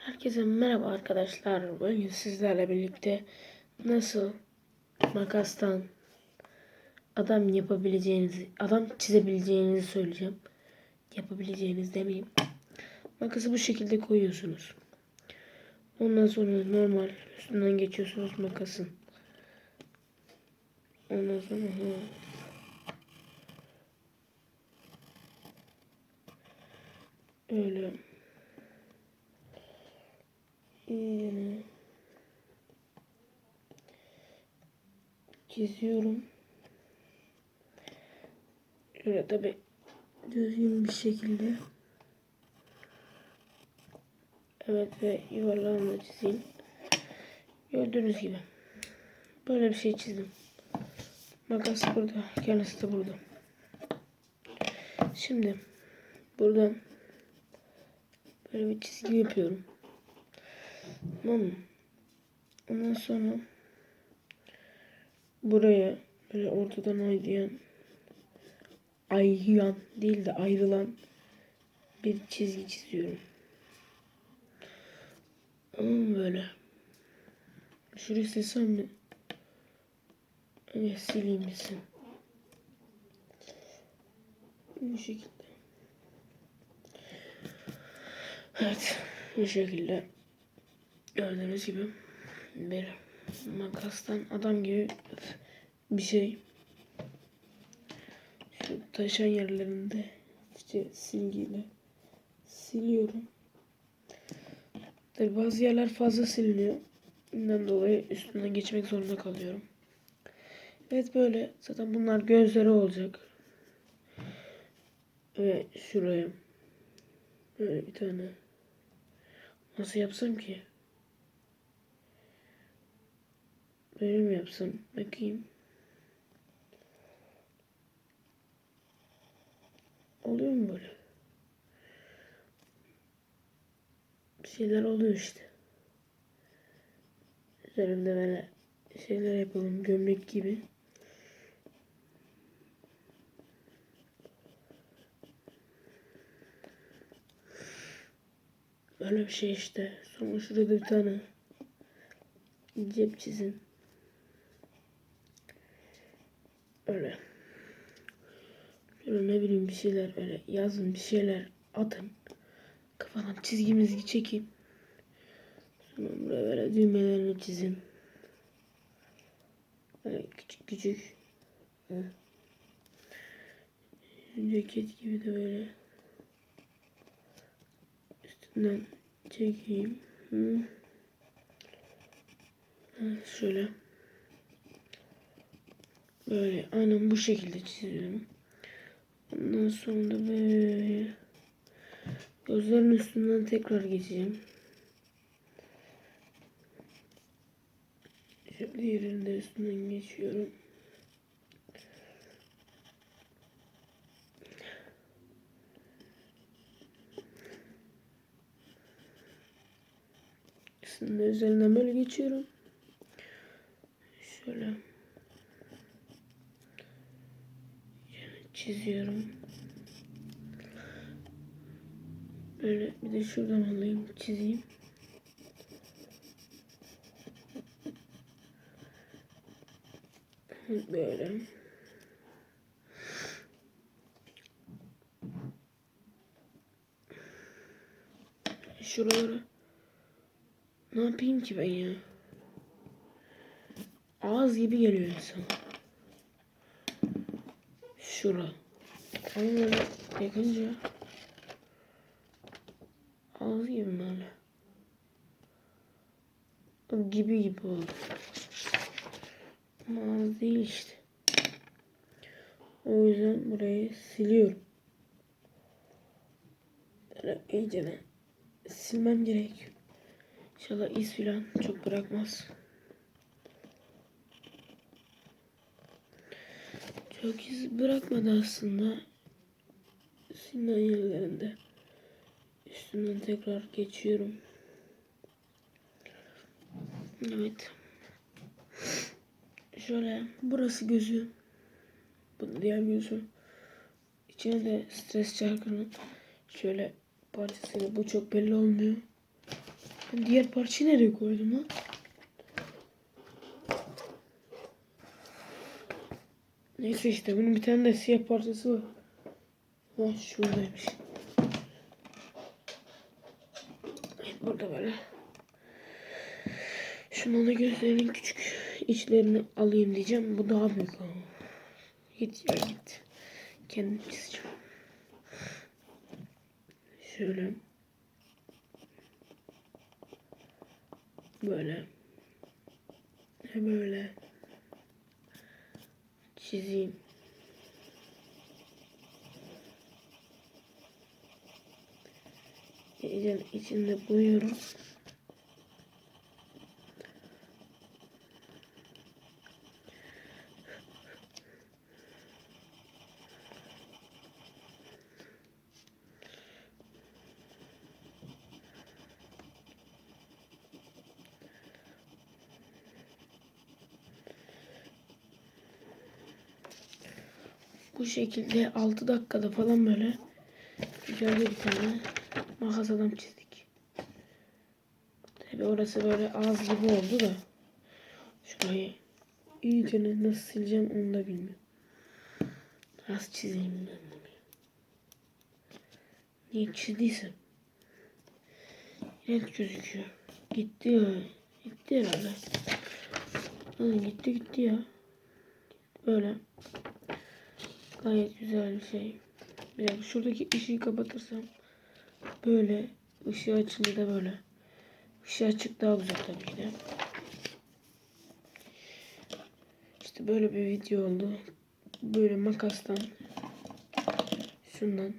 Herkese merhaba arkadaşlar. Bugün sizlerle birlikte nasıl makastan adam yapabileceğinizi, adam çizebileceğinizi söyleyeceğim. Yapabileceğiniz demeyeyim. Makası bu şekilde koyuyorsunuz. Ondan sonra normal üstünden geçiyorsunuz makasın. Ondan sonra öyle iyini çiziyorum. Şöyle tabi düzgün bir şekilde. Evet ve yuvarlağını da çizeyim. Gördüğünüz gibi. Böyle bir şey çizdim. Makas burada. Kendisi de burada. Şimdi buradan böyle bir çizgi yapıyorum. Tamam mı? Ondan sonra buraya böyle ortadan aylayan ayyan değil de ayrılan bir çizgi çiziyorum. Ama böyle. Şurayı silsem mi? Evet sileyim misin? Bu şekilde. Evet. Bu şekilde. Gördüğünüz gibi bir makastan adam gibi bir şey. Şu taşan yerlerinde işte silgiyle siliyorum. Tabi bazı yerler fazla siliniyor. Bundan dolayı üstünden geçmek zorunda kalıyorum. Evet böyle. Zaten bunlar gözleri olacak. Ve şuraya. Böyle bir tane. Nasıl yapsam ki? Böyle mi yapsam? Bakayım. Oluyor mu böyle? Bir şeyler oluyor işte. Üzerimde böyle şeyler yapalım. Gömlek gibi. Böyle bir şey işte. Sonra şurada bir tane cep çizin. Öyle. Şöyle ne bileyim bir şeyler öyle yazın bir şeyler atın. Kafadan çizgimizi çekeyim. Sonra buraya böyle düğmelerini çizin. Böyle küçük küçük. Ceket gibi de böyle üstünden çekeyim. Hı. Şöyle. Böyle aynen bu şekilde çiziyorum. Ondan sonra böyle gözlerin üstünden tekrar geçeceğim. Şöyle diğerini de üstünden geçiyorum. Şimdi üzerinden böyle geçiyorum. Şöyle. Çiziyorum. Böyle bir de şuradan alayım çizeyim. Böyle. Şuraları ne yapayım ki ben ya? Ağız gibi geliyor insan. Şura. Ama böyle yakınca ağız gibi böyle. O gibi gibi oldu. Ama ağız değil işte. O yüzden burayı siliyorum. Böyle iyice de silmem gerek. İnşallah iz filan çok bırakmaz. Çok iz bırakmadı aslında. Sinan yerlerinde. Üstünden tekrar geçiyorum. Evet. Şöyle burası gözü. Bu diğer gözü. İçine de stres çarkının şöyle parçasıyla bu çok belli olmuyor. Ben diğer parçayı nereye koydum lan? Neyse işte bunun bir tane de siyah parçası var. Ha şuradaymış. Burada böyle. Şunun da gözlerinin küçük içlerini alayım diyeceğim. Bu daha büyük ama. Git ya git. Kendim çizeceğim. Şöyle. Böyle. Böyle. Çizeyim. İçinde boyuyorum. Bu şekilde 6 dakikada falan böyle güzel bir tane makas adam çizdik. Tabi orası böyle ağız gibi oldu da şurayı iyice nasıl sileceğim onu da bilmiyorum. Nasıl çizeyim ben bunu? Niye çizdiysem? Renk gözüküyor. Gitti ya. Gitti herhalde. Ha, gitti gitti ya. Böyle. Gayet güzel bir şey. Bir dakika şuradaki ışığı kapatırsam böyle ışığı açınca da böyle. Işığı açık daha güzel tabii ki de. İşte böyle bir video oldu. Böyle makastan şundan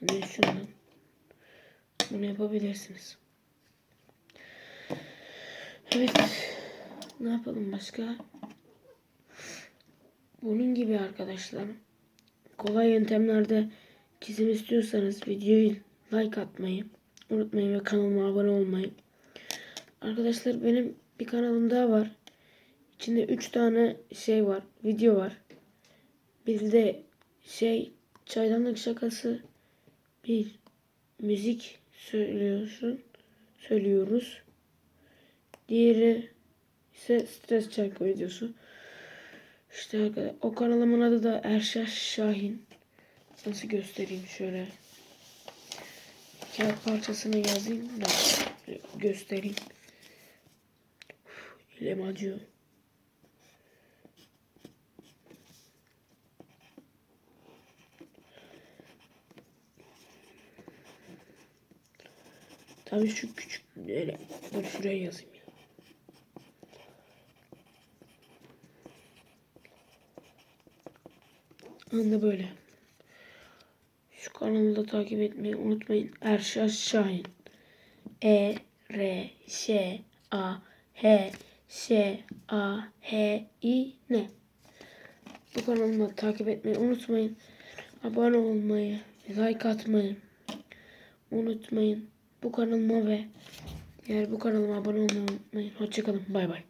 hani şundan bunu yapabilirsiniz. Evet. Ne yapalım başka? Bunun gibi arkadaşlar. Kolay yöntemlerde çizim istiyorsanız videoyu like atmayı unutmayın ve kanalıma abone olmayı. Arkadaşlar benim bir kanalım daha var. İçinde 3 tane şey var. Video var. Bir de şey çaydanlık şakası bir müzik söylüyorsun. Söylüyoruz. Diğeri ise stres çarkı videosu. İşte arkadaşlar o kanalımın adı da Erşah Şahin. Nasıl göstereyim şöyle. Kağıt parçasını yazayım da göstereyim. Uf, elim acıyor. Tabii şu küçük öyle dur şuraya yazayım ya. Anda böyle. Şu kanalı da takip etmeyi unutmayın. Erşah Şahin. E R Ş A H Ş A H I N. Bu kanalıma takip etmeyi unutmayın. Abone olmayı, like atmayı unutmayın. Bu kanalıma ve diğer bu kanalıma abone olmayı unutmayın. Hoşçakalın. Bay bay.